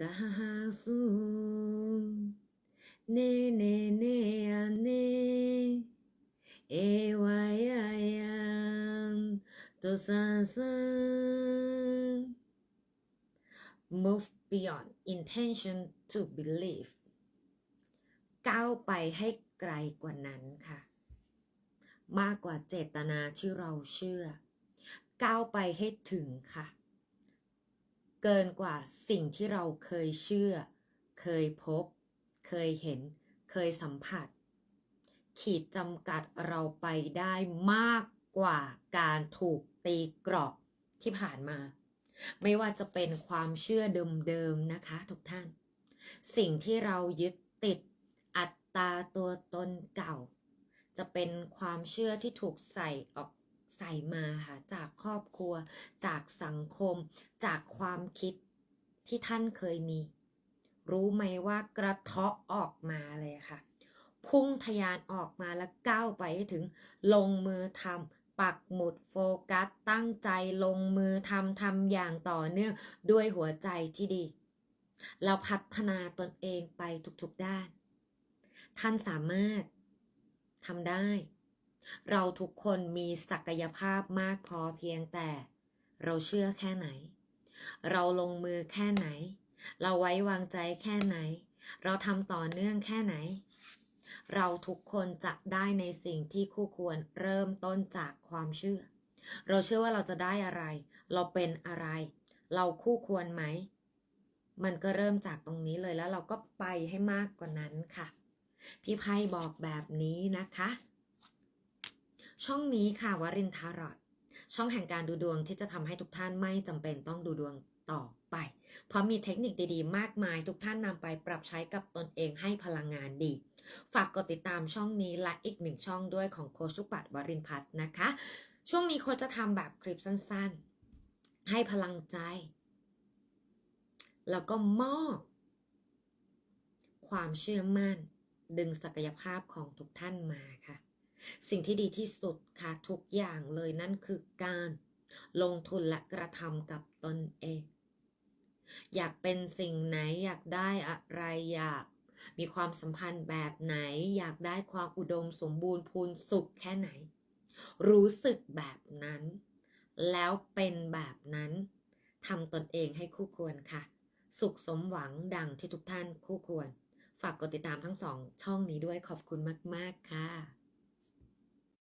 กะฮาฮาซูเนเนเนอะเนเอวายายังโตซาซา move beyond intention to believe ก้าวไปให้ไกลกว่านั้นค่ะ มากกว่าเจตนาที่เราเชื่อ ก้าวไปให้ถึงค่ะ เกินกว่าสิ่งที่เราเคยเชื่อ เคยพบ เคยเห็น เคยสัมผัส ขีดจำกัดเราไปได้มากกว่าการถูกตีกรอบที่ผ่านมา ไม่ว่าจะเป็นความเชื่อเดิมๆนะคะทุกท่าน สิ่งที่เรายึดติดอัตตาตัวตนเก่า จะเป็นความเชื่อที่ถูกใส่ออก ใส่มาค่ะจากครอบครัว จากสังคม จากความคิดที่ท่านเคยมี รู้ไหมว่ากระเทาะออกมาเลยค่ะ พุ่งทะยานออกมาแล้วก้าวไปถึงลงมือทำปักหมุดโฟกัส ตั้งใจลงมือทำทำอย่างต่อเนื่องด้วยหัวใจที่ดี เราพัฒนาตนเองไปทุกๆด้าน ท่านสามารถทำได้ เราทุกคนมีศักยภาพมากพอเพียงแต่ เราเชื่อแค่ไหน เราลงมือแค่ไหน เราไว้วางใจแค่ไหน เราทำต่อเนื่องแค่ไหน เราทุกคนจะได้ในสิ่งที่คู่ควรเริ่มต้นจากความเชื่อ เราเชื่อว่าเราจะได้อะไร เราเป็นอะไร เราคู่ควรไหม มันก็เริ่มจากตรงนี้เลยแล้วเราก็ไปให้มากกว่านั้นค่ะ พี่ไพ่บอกแบบนี้นะคะ ช่องนี้ค่ะวรินทารอดช่องแห่งการดูดวงที่จะทำให้ทุกท่านไม่จำเป็นต้องดูดวงต่อไป เพราะมีเทคนิคดีๆ มากมาย ทุกท่านนำไปปรับใช้กับตนเองให้พลังงานดี ฝากกดติดตามช่องนี้และอีกหนึ่งช่องด้วยของโคชุปัตวรินพัฒน์นะคะ ช่วงนี้โคจะทำแบบคลิปสั้นๆ ให้พลังใจ แล้วก็มอบความเชื่อมั่น ดึงศักยภาพของทุกท่านมาค่ะ สิ่งที่ดีที่สุดค่ะทุกอย่างเลยนั่นคือการลงทุนและกระทำกับตนเอง อยากเป็นสิ่งไหนอยากได้อะไรอยากมีความสัมพันธ์แบบไหน อยากได้ความอุดมสมบูรณ์พูนสุขแค่ไหน รู้สึกแบบนั้น แล้วเป็นแบบนั้นทำตนเองให้คู่ควรค่ะ สุขสมหวังดังที่ทุกท่านคู่ควร ฝากกดติดตามทั้งสองช่องนี้ด้วยขอบคุณมาก ๆ ค่ะ